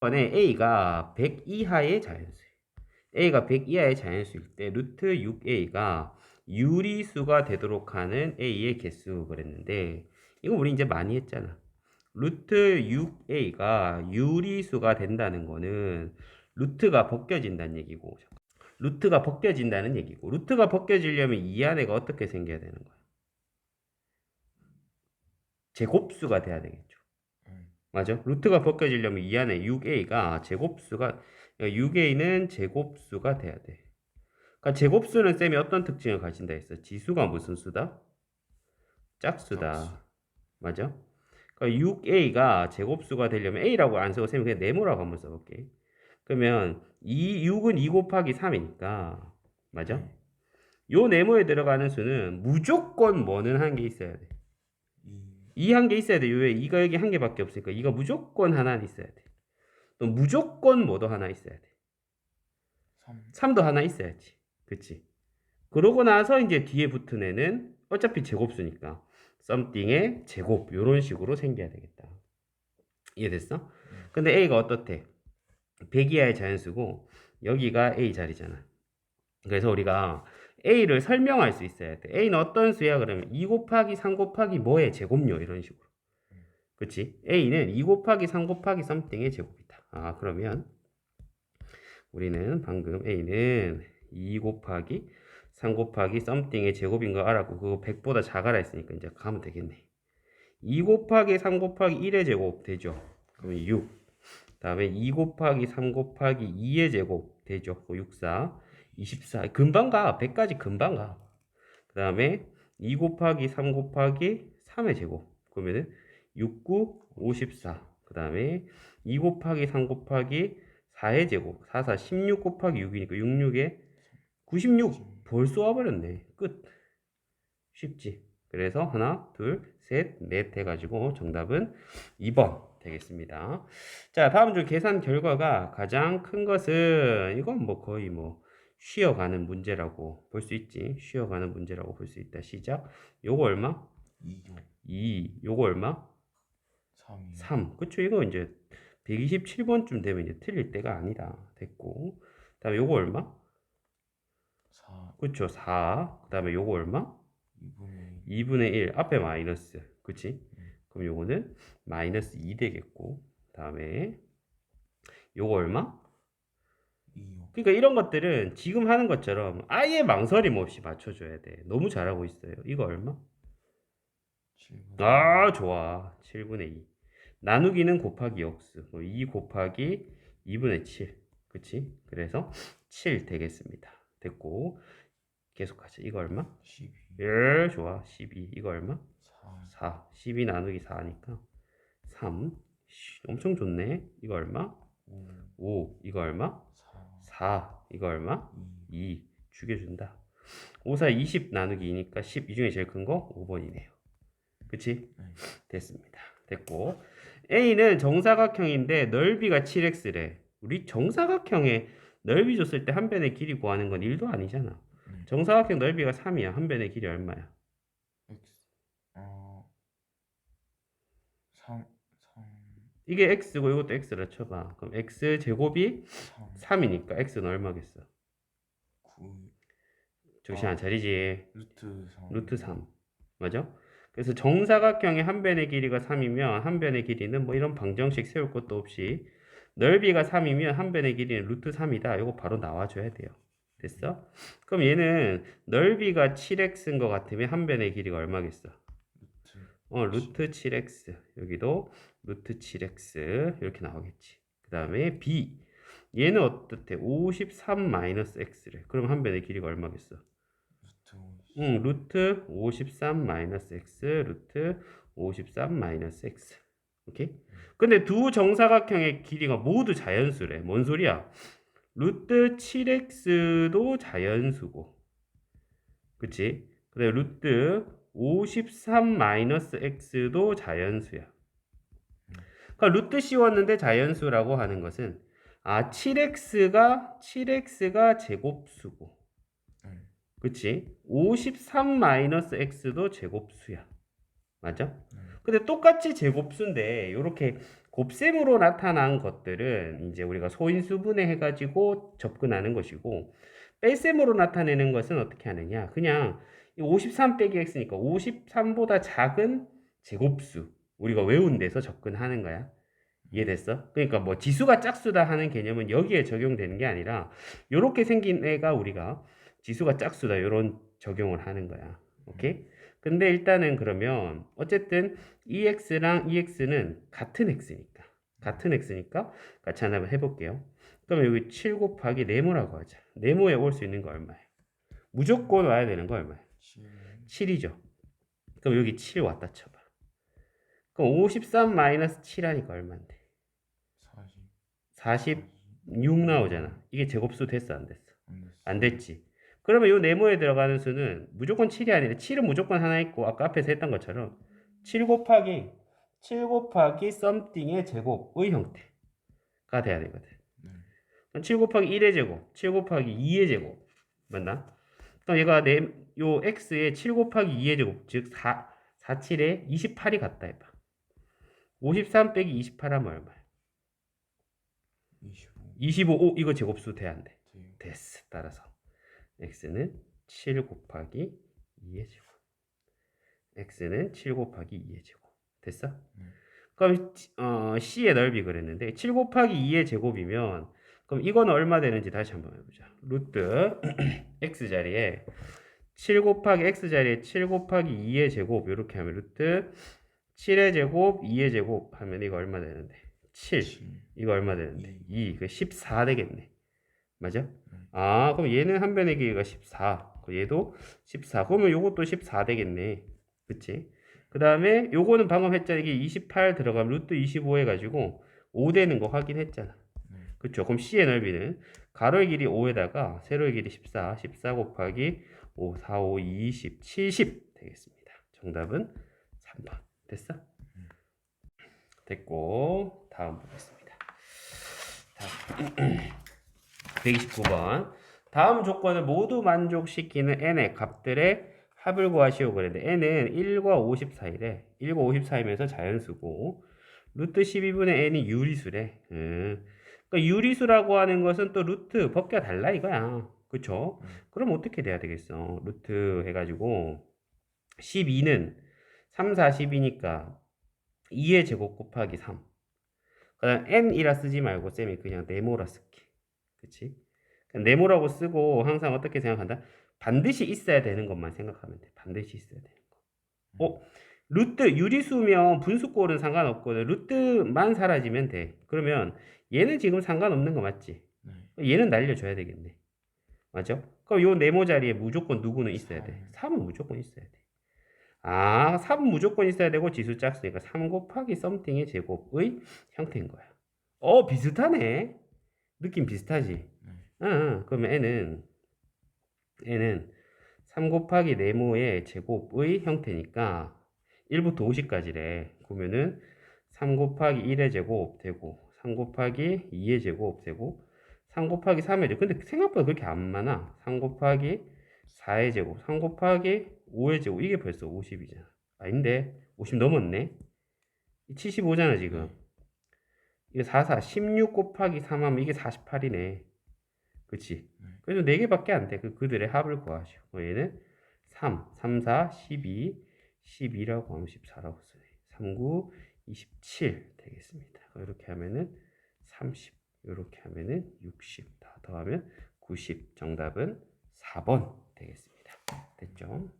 번에 a가 100 이하의 자연수예요. a가 100 이하의 자연수일 때 루트 6a가 유리수가 되도록 하는 a의 개수 그랬는데 이거 우리 이제 많이 했잖아. 루트 6a가 유리수가 된다는 거는 루트가 벗겨진다는 얘기고 루트가 벗겨진다는 얘기고 루트가 벗겨지려면 이 안에가 어떻게 생겨야 되는 거야? 제곱수가 돼야 되겠죠. 음. 맞아? 루트가 벗겨지려면 이 안에 6a가 제곱수가 6a는 제곱수가 돼야 돼. 그러니까 제곱수는 쌤이 어떤 특징을 가진다 했어? 지수가 무슨 수다? 짝수다. 짝수. 맞아? 그러니까 6a가 제곱수가 되려면 a라고 안 쓰고 쌤이 그냥 네모라고 한번 써볼게. 그러면 이 6은 2 곱하기 3이니까 맞아? 요 네모에 들어가는 수는 무조건 뭐는 한개 있어야 돼. 이2한개 있어야 돼. 왜? 2가 여기 한 개밖에 없으니까 2가 무조건 하나 있어야 돼. 또 무조건 뭐도 하나 있어야 돼. 3 3도 하나 있어야지. 그치? 그러고 나서 이제 뒤에 붙은 애는 어차피 제곱수니까 썸띵의 제곱 요런 식으로 생겨야 되겠다. 이해됐어? 근데 A가 어떻대? 100 이하의 자연수고 여기가 A 자리잖아. 그래서 우리가 A를 설명할 수 있어야 돼. A는 어떤 수야? 그러면 2 곱하기 3 곱하기 뭐의 제곱요 이런 식으로. 그치? A는 2 곱하기 3 곱하기 썸띵의 제곱이다. 아 그러면 우리는 방금 A는 2 곱하기 3 곱하기 썸띵의 제곱인 거 알았고 그거 100보다 작아라 했으니까 이제 가면 되겠네. 2 곱하기 3 곱하기 1의 제곱 되죠. 그러면 6. 다음에 2 곱하기 3 곱하기 2의 제곱 되죠. 그 6, 4, 24. 금방 가. 100까지 금방 가. 그 다음에 2 곱하기 3 곱하기 3의 제곱. 그러면은 6, 9, 54. 그 다음에 2 곱하기 3 곱하기 4의 제곱. 4, 4, 16 곱하기 6이니까 6, 6에 96. 벌써 와버렸네. 끝. 쉽지. 그래서 하나, 둘, 셋, 넷 해가지고 정답은 2번 되겠습니다. 자, 다음 중 계산 결과가 가장 큰 것은 이건 뭐 거의 뭐 쉬어가는 문제라고 볼 수 있지. 쉬어가는 문제라고 볼 수 있다. 시작. 요거 얼마? 2요 2. 요거 얼마? 3이 3. 그쵸? 이거 이제 127번쯤 되면 이제 틀릴 때가 아니다. 됐고. 다음에 요거 얼마? 4 그쵸? 4. 그 다음에 요거 얼마? 2분의 2분의 1 앞에 마이너스 그치? 그럼 요거는 마이너스 2 되겠고 다음에 요거 얼마? 2요 그러니까 이런 것들은 지금 하는 것처럼 아예 망설임 없이 맞춰줘야 돼 너무 잘하고 있어요 이거 얼마? 7분의 아 좋아 7분의 2 나누기는 곱하기 역수 2 곱하기 2분의 7 그치? 그래서 7 되겠습니다 됐고 계속하자 이거 얼마? 12 예 좋아 12 이거 얼마? 4 4. 12 나누기 4니까 3. 씨, 엄청 좋네. 이거 얼마? 5 5. 이거 얼마? 4 4. 이거 얼마? 2 2. 죽여준다. 5, 4, 20 나누기 2니까 10. 이 중에 제일 큰 거 5번이네요. 그치? 네. 됐습니다. 됐고. A는 정사각형인데 넓이가 7x래. 우리 정사각형의 넓이 줬을 때 한 변의 길이 구하는 건 1도 아니잖아. 네. 정사각형 넓이가 3이야. 한 변의 길이 얼마야? X 어 3 3 이게 x고 이것도 x라 쳐봐. 그럼 x 제곱이 3 3이니까 x는 얼마겠어? 9 정신 아. 안 차리지. 루트 3 루트 3. 맞아? 그래서 정사각형의 한 변의 길이가 3이면 한 변의 길이는 뭐 이런 방정식 세울 것도 없이 넓이가 3이면 한 변의 길이는 루트 3이다. 이거 바로 나와줘야 돼요. 됐어? 그럼 얘는 넓이가 7x인 것 같으면 한 변의 길이가 얼마겠어? 루트 어, 루트 7x. 여기도 루트 7x. 이렇게 나오겠지. 그 다음에 b. 얘는 어떻대? 53 마이너스 x래. 그럼 한 변의 길이가 얼마겠어? 루트 50 응, 루트 53 마이너스 x, 루트 53 마이너스 x. 오케이? 근데 두 정사각형의 길이가 모두 자연수래. 뭔 소리야? 루트 7x도 자연수고. 그치? 그다음에 루트 53 마이너스 x도 자연수야. 그러니까 루트 씌웠는데 자연수라고 하는 것은 아, 7x가 7x가 제곱수고. 네. 그치? 53 마이너스 x도 제곱수야. 맞아? 네. 근데 똑같이 제곱수인데 이렇게 곱셈으로 나타난 것들은 이제 우리가 소인수분해 해가지고 접근하는 것이고 뺄셈으로 나타내는 것은 어떻게 하느냐? 그냥 53 빼기 x니까 53보다 작은 제곱수 우리가 외운 데서 접근하는 거야. 이해됐어? 그러니까 뭐 지수가 짝수다 하는 개념은 여기에 적용되는 게 아니라 이렇게 생긴 애가 우리가 지수가 짝수다 이런 적용을 하는 거야. 오케이? 근데 일단은 그러면 어쨌든 EX랑 EX는 같은 X니까 같은 X니까 같이 하나 해볼게요. 그러면 여기 7 곱하기 네모라고 하자. 네모에 올 수 있는 거 얼마야? 무조건 와야 되는 거 얼마야? 7 7이죠. 그럼 여기 7 왔다 쳐봐. 그럼 53 마이너스 7 하니까 얼마인데? 40 46 나오잖아. 이게 제곱수 됐어 안 됐어? 안 됐어 안 됐지. 그러면 요 네모에 들어가는 수는 무조건 7이 아니라 7은 무조건 하나 있고 아까 앞에서 했던 것처럼 7 곱하기 7 곱하기 썸띵의 제곱의 형태가 돼야 되거든. 네. 그럼 7 곱하기 1의 제곱, 7 곱하기 2의 제곱 맞나? 그럼 얘가 네, 요 x의 7 곱하기 2의 제곱 즉 4, 4, 7에 28이 같다 해봐. 53 빼기 28 하면 얼마야? 25 25, 오, 이거 제곱수 돼야 안 돼. 네. 됐어. 따라서 x는 7 곱하기 2의 제곱. x는 7 곱하기 2의 제곱. 됐어? 네. 그럼 어, c의 넓이 그랬는데 7 곱하기 2의 제곱이면 그럼 이건 얼마 되는지 다시 한번 해보자. 루트 x 자리에 7 곱하기 x 자리에 7 곱하기 2의 제곱 이렇게 하면 루트 7의 제곱 2의 제곱 하면 이거 얼마 되는데 7 7 이거 얼마 되는데? 이. 2. 그14 되겠네. 맞아? 네. 아, 그럼 얘는 한 변의 길이가 14. 그 얘도 14. 그러면 요것도 14 되겠네. 그치? 그 다음에 요거는 방금 했잖아. 이게 28 들어가면 루트 25 해가지고 5 되는 거 확인했잖아. 네. 그쵸? 그럼 C의 넓이는 가로의 길이 5에다가 세로의 길이 14. 14 곱하기 5, 4, 5, 20, 70 되겠습니다. 정답은 3번. 됐어? 됐고 다음 보겠습니다. 다음 129번 다음 조건을 모두 만족시키는 n의 값들의 합을 구하시오 그랬는데 n은 1과 50 사이래 1과 50 사이면서 자연수고 루트 12분의 n이 유리수래 음. 그러니까 유리수라고 하는 것은 또 루트 법과 달라 이거야 그쵸? 음. 그럼 어떻게 돼야 되겠어 루트 해가지고 12는 3, 4, 10이니까 2의 제곱 곱하기 3. 그다음 n이라 쓰지 말고 쌤이 그냥 네모라 쓸게. 그치? 네모라고 쓰고 항상 어떻게 생각한다? 반드시 있어야 되는 것만 생각하면 돼. 반드시 있어야 되는 거. 어? 루트 유리수면 분수꼴은 상관없거든. 루트만 사라지면 돼. 그러면 얘는 지금 상관없는 거 맞지? 네. 얘는 날려줘야 되겠네. 맞죠? 그럼 요 네모 자리에 무조건 누구는 있어야 돼. 3은 무조건 있어야 돼. 아, 3은 무조건 있어야 되고 지수 짝수니까 3 곱하기 썸띵의 제곱의 형태인 거야. 어, 비슷하네. 느낌 비슷하지? 네. 응, 그러면 n은 n은 3 곱하기 네모의 제곱의 형태니까 1부터 50까지래. 그러면은 3 곱하기 1의 제곱 되고 3 곱하기 2의 제곱 되고 3 곱하기 3의 제곱. 근데 생각보다 그렇게 안 많아. 3 곱하기 4의 제곱, 3 곱하기 5의 제곱. 이게 벌써 50이잖아. 아닌데 50 넘었네. 75잖아 지금. 이거 4, 4, 16 곱하기 3 하면 이게 48이네. 그치? 네. 그래서 4개밖에 안 돼. 그, 그들의 합을 구하시오. 어, 얘는 3, 3, 4, 12, 12라고 하면 14라고 쓰네. 3, 9, 27 되겠습니다. 이렇게 하면은 30, 이렇게 하면은 60. 다 더하면 90. 정답은 4번 되겠습니다. 됐죠?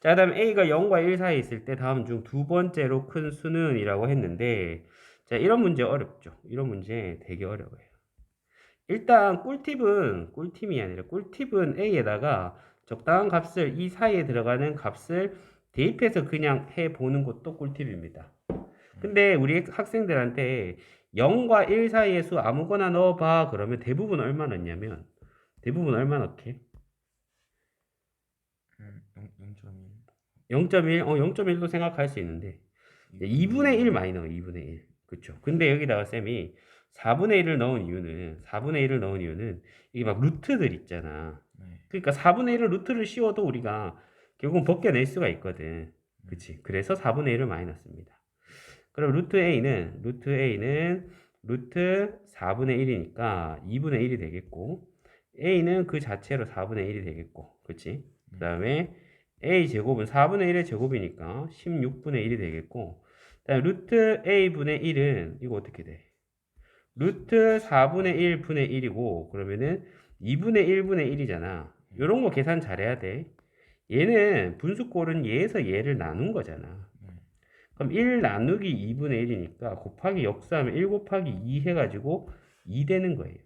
자, 그 다음 A가 0과 1 사이에 있을 때 다음 중 두 번째로 큰 수는 이라고 했는데 자, 이런 문제 어렵죠. 이런 문제 되게 어려워요. 일단 꿀팁은 꿀팁이 아니라 꿀팁은 A에다가 적당한 값을 이 사이에 들어가는 값을 대입해서 그냥 해 보는 것도 꿀팁입니다. 근데 우리 학생들한테 0과 1 사이의 수 아무거나 넣어봐. 그러면 대부분 얼마 넣냐면 대부분 얼마 넣게? 음, 0.1 0.1, 어 0.1도 생각할 수 있는데. 2분의 1 많이 넣어 2분의 1 그쵸? 근데 여기다가 쌤이 4분의 1을 넣은 이유는 4분의 1을 넣은 이유는 이게 막 루트들 있잖아. 네. 그러니까 4분의 1을 루트를 씌워도 우리가 결국은 벗겨낼 수가 있거든. 그치? 그래서 4분의 1을 많이 넣습니다 그럼 루트 a는 루트 a는 루트 4분의 1이니까 2분의 1이 되겠고 a는 그 자체로 4분의 1이 되겠고 그렇지? 그 다음에 a 제곱은 4분의 1의 제곱이니까 16분의 1이 되겠고 그다음에 루트 a분의 1은 이거 어떻게 돼? 루트 4분의 1 분의 1이고 그러면은 2분의 1분의 1이잖아. 요런 거 계산 잘해야 돼. 얘는 분수꼴은 얘에서 얘를 나눈 거잖아. 네. 그럼 1 나누기 2분의 1이니까 곱하기 역수하면 1 곱하기 2 해가지고 2 되는 거예요.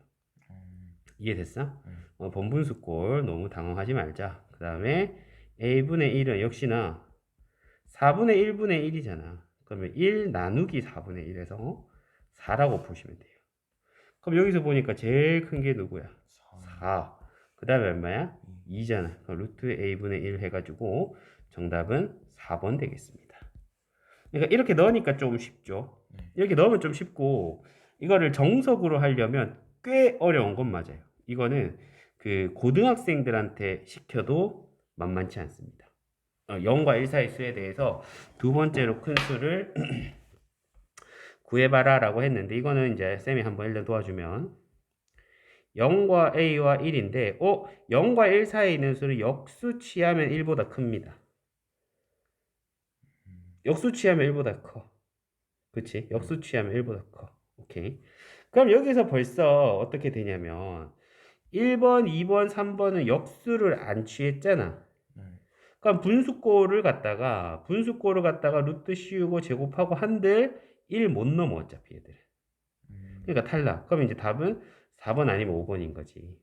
음, 이해됐어? 네. 어, 번분수꼴 너무 당황하지 말자. 그 다음에 a분의 1은 역시나 4분의 1분의 1이잖아. 그러면 1 나누기 4분의 1에서 4라고 보시면 돼요. 그럼 여기서 보니까 제일 큰 게 누구야? 4, 4. 그 다음에 얼마야? 2, 2잖아. 그럼 루트 a분의 1 해가지고 정답은 4번 되겠습니다. 그러니까 이렇게 넣으니까 좀 쉽죠. 네. 이렇게 넣으면 좀 쉽고 이거를 정석으로 하려면 꽤 어려운 건 맞아요. 이거는 그 고등학생들한테 시켜도 만만치 않습니다. 어, 0과 1 사이 수에 대해서 두 번째로 큰 수를 구해봐라라고 했는데 이거는 이제 쌤이 한번 일단 도와주면 0과 a와 1인데 어 0과 1 사이에 있는 수는 역수 취하면 1보다 큽니다. 역수 취하면 1보다 커. 그치? 역수 취하면 1보다 커. 오케이. 그럼 여기서 벌써 어떻게 되냐면 1번, 2번, 3번은 역수를 안 취했잖아. 네. 그럼 분수꼴을 갖다가 분수꼴을 갖다가 루트 씌우고 제곱하고 한들 1 못 넘어 어차피 얘들. 음, 그러니까 탈락. 그럼 이제 답은 4번 아니면 5번인 거지.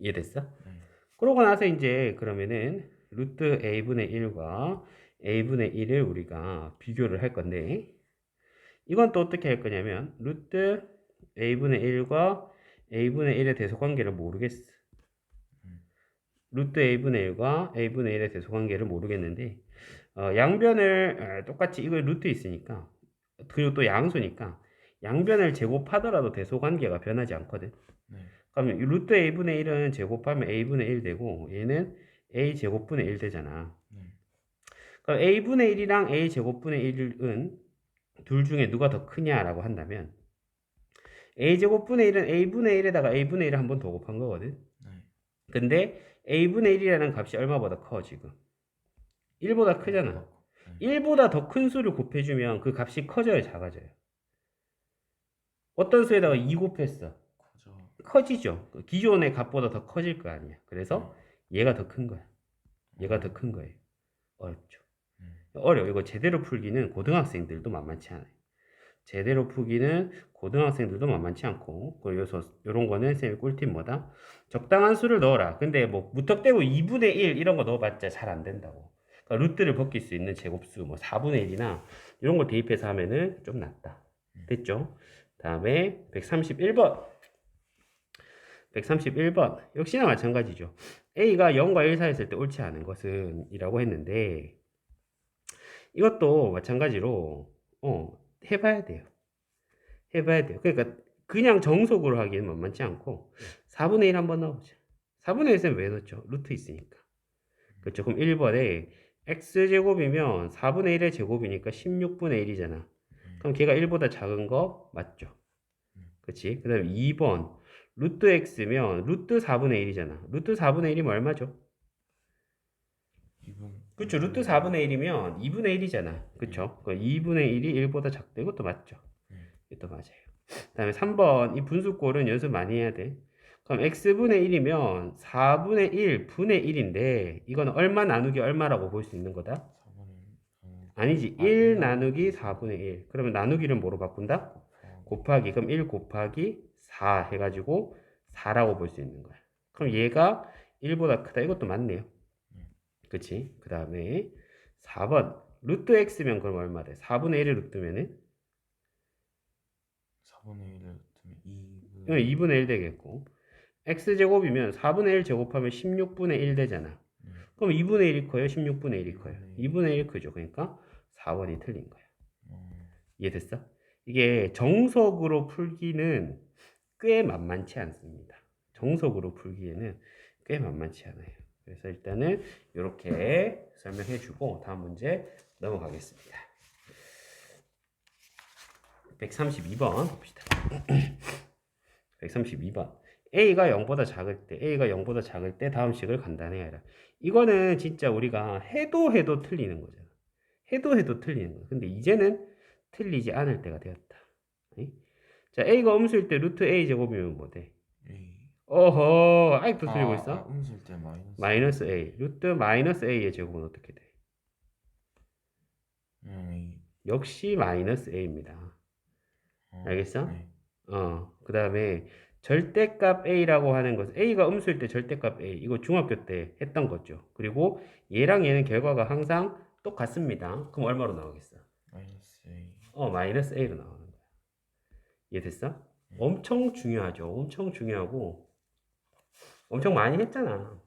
이해됐어? 네. 그러고 나서 이제 그러면은 루트 a분의 1과 a분의 1을 우리가 비교를 할 건데 이건 또 어떻게 할 거냐면 루트 a분의 1과 a분의 1의 대소관계를 모르겠어. 루트 a분의 1과 a분의 1의 대소관계를 모르겠는데 어, 양변을 어, 똑같이 이거 루트 있으니까 그리고 또 양수니까 양변을 제곱하더라도 대소관계가 변하지 않거든. 네. 그러면 이 루트 a분의 1은 제곱하면 a분의 1 되고 얘는 a 제곱분의 1 되잖아. A분의 1이랑 a 제곱분의 1은 둘 중에 누가 더 크냐라고 한다면 a 제곱분의 1은 a분의 1에다가 a분의 1을 한 번 더 곱한 거거든. 네. 근데 a분의 1이라는 값이 얼마보다 커 지금? 1보다 크잖아. 네. 1보다 더 큰 수를 곱해주면 그 값이 커져요, 작아져요? 어떤 수에다가 2 곱했어? 커지죠. 그 기존의 값보다 더 커질 거 아니야. 그래서 얘가 더 큰 거야. 얘가 더 큰 거예요. 어렵죠. 네. 어려워. 이거 제대로 풀기는 고등학생들도 만만치 않아요. 제대로 풀기는 고등학생들도 만만치 않고, 요서, 요런 거는 쌤이 꿀팁 뭐다? 적당한 수를 넣어라. 근데 뭐, 무턱대고 2분의 1 이런 거 넣어봤자 잘 안 된다고. 그러니까 루트를 벗길 수 있는 제곱수, 뭐 4분의 1이나 이런 걸 대입해서 하면은 좀 낫다. 됐죠? 다음에 131번. 131번. 역시나 마찬가지죠. A가 0과 1 사이에 있을 때 옳지 않은 것은 이라고 했는데 이것도 마찬가지로 어, 해봐야 돼요. 해봐야 돼요. 그러니까 그냥 정석으로 하기엔 만만치 않고 4분의 1 한번 넣어보자. 4분의 1은 왜 넣죠? 루트 있으니까. 그렇죠. 그럼 1번에 x제곱이면 4분의 1의 제곱이니까 16분의 1이잖아. 그럼 걔가 1보다 작은 거 맞죠? 그치? 그 다음에 2번 루트 x면 루트 4분의 1이잖아. 루트 4분의 1이면 얼마죠? 2분. 그쵸? 루트 4분의 1이면 2분의 1이잖아. 그쵸? 그 2분의 1이 1보다 작다. 이것도 맞죠? 네. 이것도 맞아요. 그 다음에 3번 이 분수꼴은 연습 많이 해야 돼. 그럼 x분의 1이면 4분의 1 분의 1인데 이건 얼마 나누기 얼마라고 볼 수 있는 거다? 4번에 어, 아니지. 아, 1일 나누기 4분의 1. 그러면 나누기를 뭐로 바꾼다? 4. 곱하기 그럼 1 곱하기 4 해가지고 4라고 볼 수 있는 거야. 그럼 얘가 1보다 크다. 이것도 맞네요. 네. 그치? 그 다음에 4번 루트 x면 그럼 얼마 돼? 4분의 1을 루트면은 4분의 1을 두면 2분. 이건 2분의 1 되겠고 x제곱이면 4분의 1 제곱하면 16분의 1 되잖아. 네. 그럼 2분의 1이 커요? 16분의 1이 커요? 네. 2분의 1 크죠. 그러니까 4번이 틀린 거야. 어, 이해됐어? 이게 정석으로 풀기는 꽤 만만치 않습니다. 정석으로 풀기에는 꽤 만만치 않아요. 그래서 일단은 이렇게 설명해 주고 다음 문제 넘어가겠습니다. 132번 봅시다. 132번. a가 0보다 작을 때, a가 0보다 작을 때 다음 식을 간단해야 해라. 이거는 진짜 우리가 해도 해도 틀리는 거잖아. 해도 해도 틀리는 거야. 근데 이제는 틀리지 않을 때가 되었다. 네? 자, a가 음수일 때 루트 a 제곱이면 뭐 돼? 어허, 아직도 틀리고 아, 있어? 아, 음수일 때 마이너스 마이너스 a. 루트 마이너스 a의 제곱은 어떻게 돼? A 역시 마이너스 a입니다. 어, 알겠어? 네. 어, 그 다음에 절대값 a라고 하는 것은 a가 음수일 때 절대값 a 이거 중학교 때 했던 거죠. 그리고 얘랑 얘는 결과가 항상 똑같습니다. 그럼 얼마로 나오겠어? 마이너스 A 어, 마이너스 a로 나오는 거야. 이해됐어? 엄청 중요하죠. 엄청 중요하고 엄청 많이 했잖아.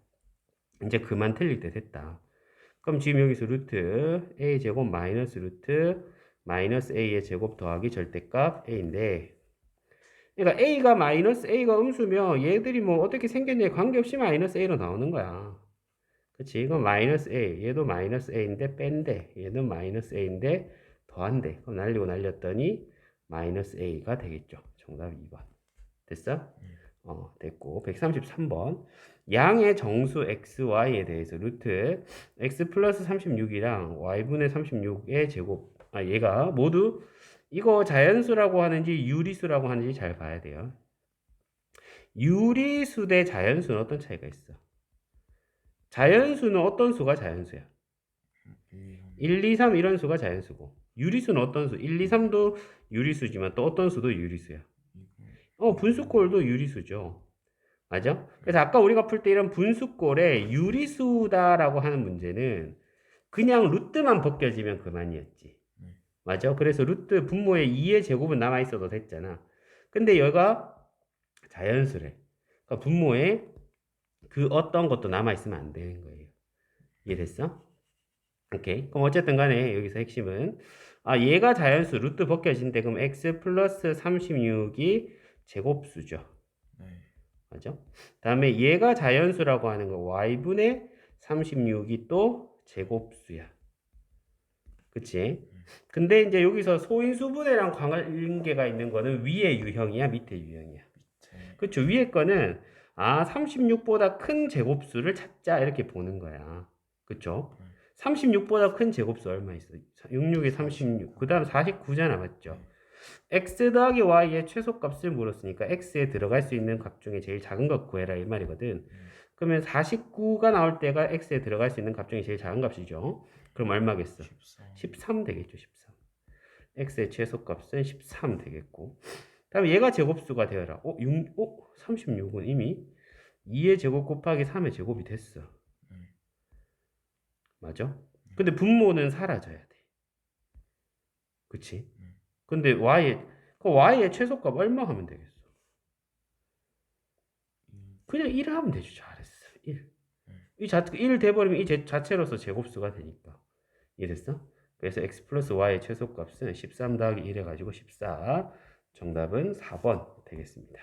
이제 그만 틀릴 때 됐다. 그럼 지금 여기서 루트 a 제곱 마이너스 루트 마이너스 a의 제곱 더하기 절대값 a인데 그러니까 a가 마이너스 a가 음수면 얘들이 뭐 어떻게 생겼냐에 관계없이 마이너스 a로 나오는 거야. 그치? 이건 마이너스 a 얘도 마이너스 a인데 뺀대 얘는 마이너스 a인데 더한대 그럼 날리고 날렸더니 마이너스 a가 되겠죠. 정답 2번. 됐어? 어, 됐고 133번 양의 정수 x, y에 대해서 루트 x 플러스 36이랑 y분의 36의 제곱 아 얘가 모두 이거 자연수라고 하는지 유리수라고 하는지 잘 봐야 돼요. 유리수 대 자연수는 어떤 차이가 있어? 자연수는 어떤 수가 자연수야? 1, 2, 3 1, 2, 3 이런 수가 자연수고 유리수는 어떤 수? 1, 2, 3도 유리수지만 또 어떤 수도 유리수야. 어, 분수꼴도 유리수죠. 맞아? 그래서 아까 우리가 풀 때 이런 분수꼴에 유리수다라고 하는 문제는 그냥 루트만 벗겨지면 그만이었지. 네. 맞아? 그래서 루트 분모에 2의 제곱은 남아 있어도 됐잖아. 근데 얘가 자연수래. 그러니까 분모에 그 어떤 것도 남아 있으면 안 되는 거예요. 이해됐어? 오케이. 그럼 어쨌든 간에 여기서 핵심은 아, 얘가 자연수 루트 벗겨진대. 그럼 x 플러스 36이 제곱수죠. 네. 맞죠? 다음에 얘가 자연수라고 하는 거 y분의 36이 또 제곱수야. 그치? 근데 이제 여기서 소인수분해랑 관계가 있는 거는 위에 유형이야, 밑에 유형이야. 밑에 그쵸? 위에 거는 아, 36보다 큰 제곱수를 찾자 이렇게 보는 거야. 그쵸? 36보다 큰 제곱수 얼마 있어? 66에 36. 그 다음 49잖아, 맞죠? X 더하기 y의 최소값을 물었으니까 x에 들어갈 수 있는 값 중에 제일 작은 것 구해라 이 말이거든. 그러면 49가 나올 때가 x에 들어갈 수 있는 값 중에 제일 작은 값이죠. 그럼 얼마겠어? 13 13 되겠죠, 13. x의 최소값은 13 되겠고. 다음에 얘가 제곱수가 되어라. 어, 6, 어, 36은 이미 2의 제곱 곱하기 3의 제곱이 됐어. 네. 맞아? 근데 분모는 사라져야 돼. 그치? 음. 근데 y의, 그 y의 최소값 얼마 하면 되겠어? 이 그냥 1 하면 되죠. 잘했어. 1. 음. 이 자, 1 돼버리면 이 제, 자체로서 제곱수가 되니까. 이해됐어? 그래서 x 플러스 y의 최소값은 13 더하기 1 해가지고 14. 정답은 4번 되겠습니다.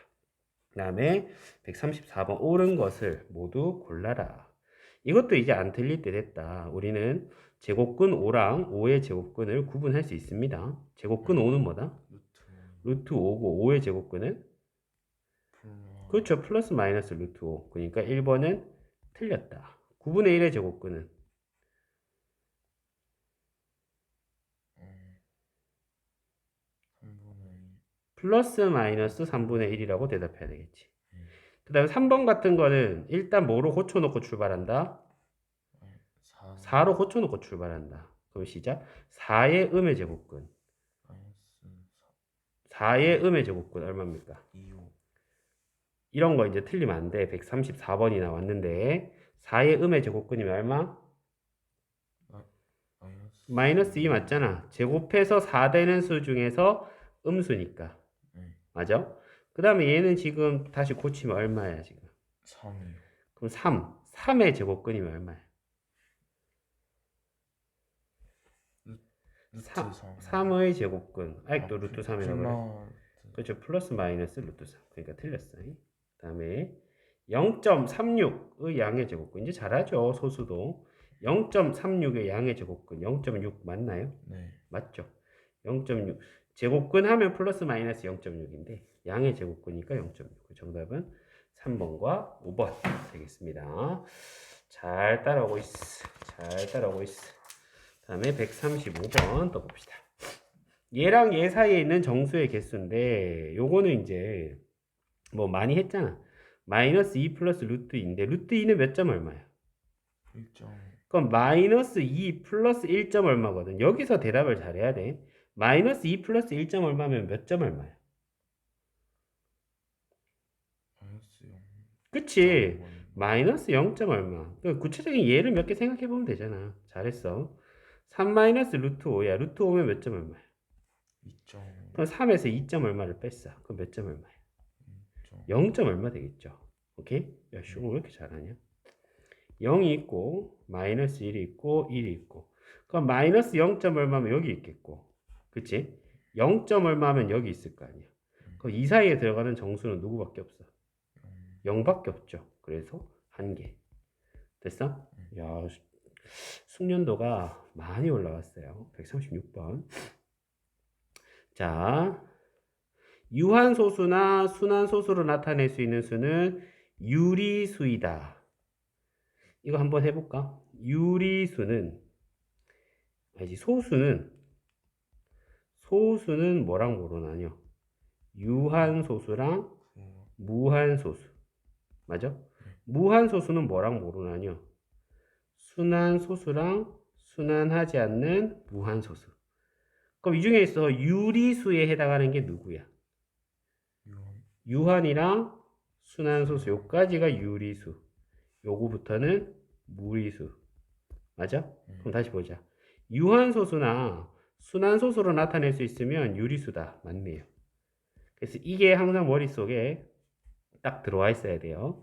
그 다음에 134번 옳은 것을 모두 골라라. 이것도 이제 안 틀릴 때 됐다. 우리는 제곱근 5랑 5의 제곱근을 구분할 수 있습니다. 제곱근 5는 뭐다? 루트 루트 5고 5의 제곱근은 그렇죠. 플러스 마이너스 루트 5. 그러니까 1번은 틀렸다. 9분의 1의 제곱근은 어, 3분의 1 플러스 마이너스 3분의 1이라고 대답해야 되겠지. 음. 그 다음에 3번 같은 거는 일단 뭐로 고쳐놓고 출발한다? 4 4로 고쳐놓고 출발한다. 그럼 시작. 4의 음의 제곱근. 마이너스 4의 음의 제곱근 얼마입니까? 2 5 이런 거 이제 틀리면 안 돼. 134번이 나왔는데 4의 음의 제곱근이면 얼마? 마이너스 마이너스 2 맞잖아. 제곱해서 4 되는 수 중에서 음수니까. 네. 맞아? 그 다음에 얘는 지금 다시 고치면 얼마야, 지금? 3이요 그럼 3. 3의 제곱근이면 얼마야? 루트 3. 3 3의 제곱근. 아직도 아, 루트 플- 3이라고 그래. 플러스 그렇죠. 플러스 마이너스 루트 3. 그러니까 틀렸어. 그 다음에 0.36의 양의 제곱근. 이제 잘하죠. 소수도. 0.36의 양의 제곱근. 0.6 맞나요? 네 맞죠. 0.6. 제곱근 하면 플러스 마이너스 0.6인데 양의 제곱근이니까 0.6. 정답은 3번과 5번 되겠습니다. 잘 따라오고 있어. 잘 따라오고 있어. 다음에 135번 또 봅시다. 얘랑 얘 사이에 있는 정수의 개수인데 요거는 이제 뭐 많이 했잖아. 마이너스 2 플러스 루트 2인데 루트 2는 몇 점 얼마야? 1점 그럼 마이너스 2 플러스 1점 얼마거든. 여기서 대답을 잘해야 돼. 마이너스 2 플러스 1점 얼마면 몇 점 얼마야? 마이너스 0 그치? 마이너스 0점 얼마. 그 구체적인 예를 몇 개 생각해 보면 되잖아. 잘했어. 3 마이너스 루트 5야. 루트 5면 몇 점 얼마야? 2점 그럼 3에서 2점 얼마를 뺐어. 그럼 몇 점 얼마야? 2점 0점 얼마 되겠죠. 오케이? 야, 슈왜 이렇게 잘하냐? 0이 있고, 마이너스 1이 있고, 1이 있고. 그럼 마이너스 0점 얼마면 여기 있겠고. 그치? 0점 얼마면 여기 있을 거 아니야. 그럼 이 사이에 들어가는 정수는 누구밖에 없어? 0밖에 없죠. 그래서 한 개. 됐어? 야, 수- 숙련도가 많이 올라왔어요. 136번. 자, 유한소수나 순환소수로 나타낼 수 있는 수는 유리수이다. 이거 한번 해볼까? 유리수는, 아니지, 소수는, 소수는 뭐랑 뭐로 나뉘어? 유한소수랑 무한소수. 맞아? 무한소수는 뭐랑 뭐로 나뉘어? 순환소수랑 순환하지 않는 무한소수. 그럼 이 중에 있어 유리수에 해당하는 게 누구야? 유한 유한 이랑 순환소수 요까지가 유리수. 요거부터는 무리수. 맞아? 그럼 다시 보자. 유한소수나 순환소수로 나타낼 수 있으면 유리수다. 맞네요. 그래서 이게 항상 머릿속에 딱 들어와 있어야 돼요.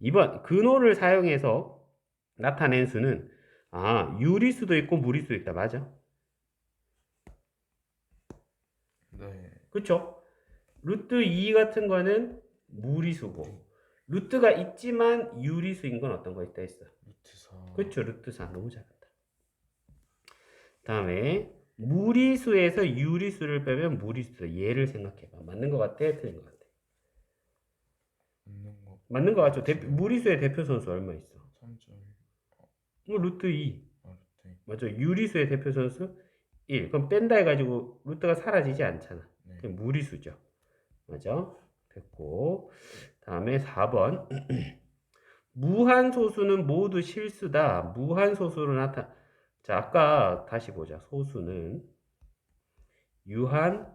2번 근호를 사용해서 나타낸 수는 아 유리수도 있고 무리수도 있다. 맞아? 네 그쵸? 루트 2 같은 거는 무리수고 루트가 있지만 유리수인 건 어떤 거 있다 했어? 루트 4 그쵸 루트 4 너무 잘한다. 다음에 무리수에서 유리수를 빼면 무리수다. 얘를 생각해봐. 맞는 것 같아? 틀린 것 같아? 거 맞는 것 같죠? 대표- 무리수의 대표 선수 얼마 있어? 3점 뭐 루트 2. 아 루트 맞죠? 유리수의 대표 선수 1. 그럼 뺀다 해가지고 루트가 사라지지 않잖아. 네 그게 무리수죠. 맞아? 됐고. 다음에 4번. 무한소수는 모두 실수다. 무한소수로 나타. 자, 아까 다시 보자. 소수는 유한,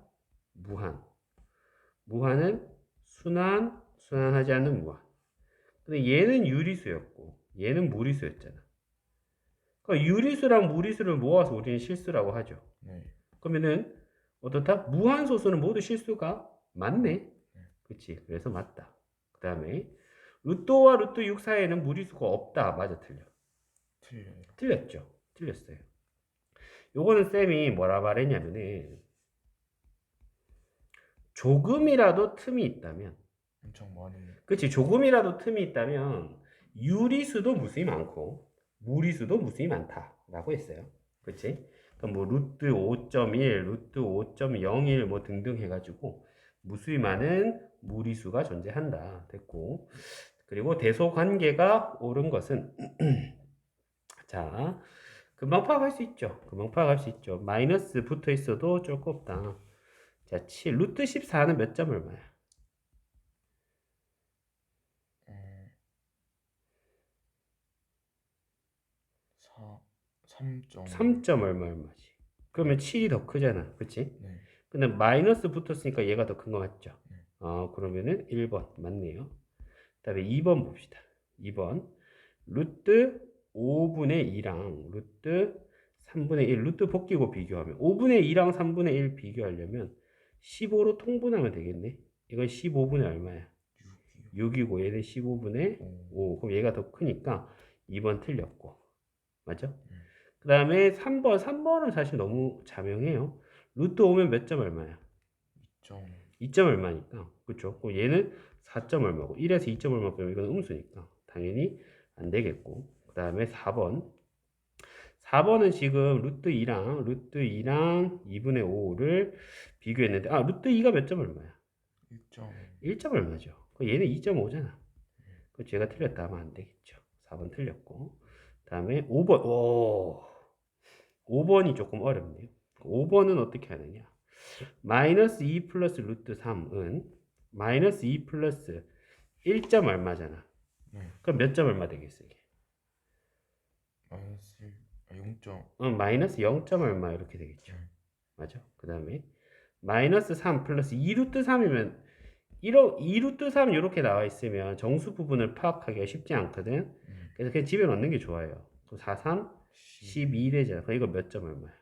무한. 무한은 순환, 순환하지 않는 무한. 근데 얘는 유리수였고, 얘는 무리수였잖아. 그러니까 유리수랑 무리수를 모아서 우리는 실수라고 하죠. 네 그러면은 어떻다? 무한소수는 모두 실수가 맞네. 그치? 그래서 맞다. 그 다음에 루트와 루트 6 사이에는 무리수가 없다. 맞아, 틀려. 틀려요 틀렸죠. 틀렸어요. 요거는 쌤이 뭐라 말했냐면은 조금이라도 틈이 있다면 엄청 많이 그치 조금이라도 틈이 있다면 유리수도 무수히 많고 무리수도 무수히 많다라고 했어요. 그치? 뭐 루트 5.1, 루트 5.01 뭐 등등 해가지고 무수히 많은 무리수가 존재한다. 됐고 그리고 대소 관계가 옳은 것은 자 금방 파악할 수 있죠. 금방 파악할 수 있죠. 마이너스 붙어 있어도 거 없다. 자, 7 루트 14는 몇점 얼마야? 어, 4 3점 3점 얼마 얼마지? 그러면 7이 더 크잖아. 그치? 네 근데 마이너스 붙었으니까 얘가 더 큰 거 맞죠? 네. 어, 그러면은 1번 맞네요. 그다음에 2번 봅시다. 2번 루트 5분의 2랑 루트 3분의 1 루트 벗기고 비교하면 5분의 2랑 3분의 1 비교하려면 15로 통분하면 되겠네. 이건 15분의 얼마야? 6이요 6이고 얘는 15분의 5. 그럼 얘가 더 크니까 2번 틀렸고. 맞죠? 음. 그 다음에 3번. 3번은 사실 너무 자명해요. 루트 오면 몇 점 얼마야? 2점 2점 얼마니까. 그쵸? 그럼 얘는 4점 얼마고. 1에서 2점 얼마 빼면 이건 음수니까. 당연히 안 되겠고. 그 다음에 4번. 4번은 지금 루트 2랑 루트 2랑 2분의 5를 비교했는데 아 루트 2가 몇 점 얼마야? 1점 1점 얼마죠? 그 얘는 2.5잖아. 그 제가 틀렸다 하면 안 되겠죠. 4번 틀렸고. 다음에 5번. 오. 5번이 조금 어렵네요. 5번은 어떻게 하느냐? 마이너스 2 플러스 루트 3은 마이너스 2 플러스 1점 얼마잖아. 네 그럼 몇 점 얼마 되겠어 이게? 마이너스 1 아, 0점 어, 마이너스 0점 얼마 이렇게 되겠죠. 네. 맞아. 그 다음에 마이너스 3 플러스 2 루트 3이면 1호 2 루트 3 이렇게 나와 있으면 정수 부분을 파악하기가 쉽지 않거든. 음. 그래서 그냥 집에 넣는 게 좋아요. 그럼 4, 3, 12 되잖아. 그럼 이거 몇 점 얼마야?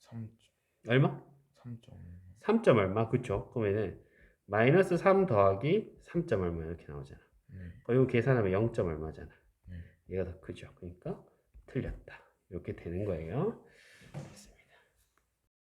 3 얼마? 3점 3점 얼마? 그쵸? 그러면은 마이너스 3 더하기 3점 얼마 이렇게 나오잖아. 네 그럼 이거 계산하면 0점 얼마잖아. 네. 얘가 더 크죠. 그러니까 틀렸다. 이렇게 되는 거예요.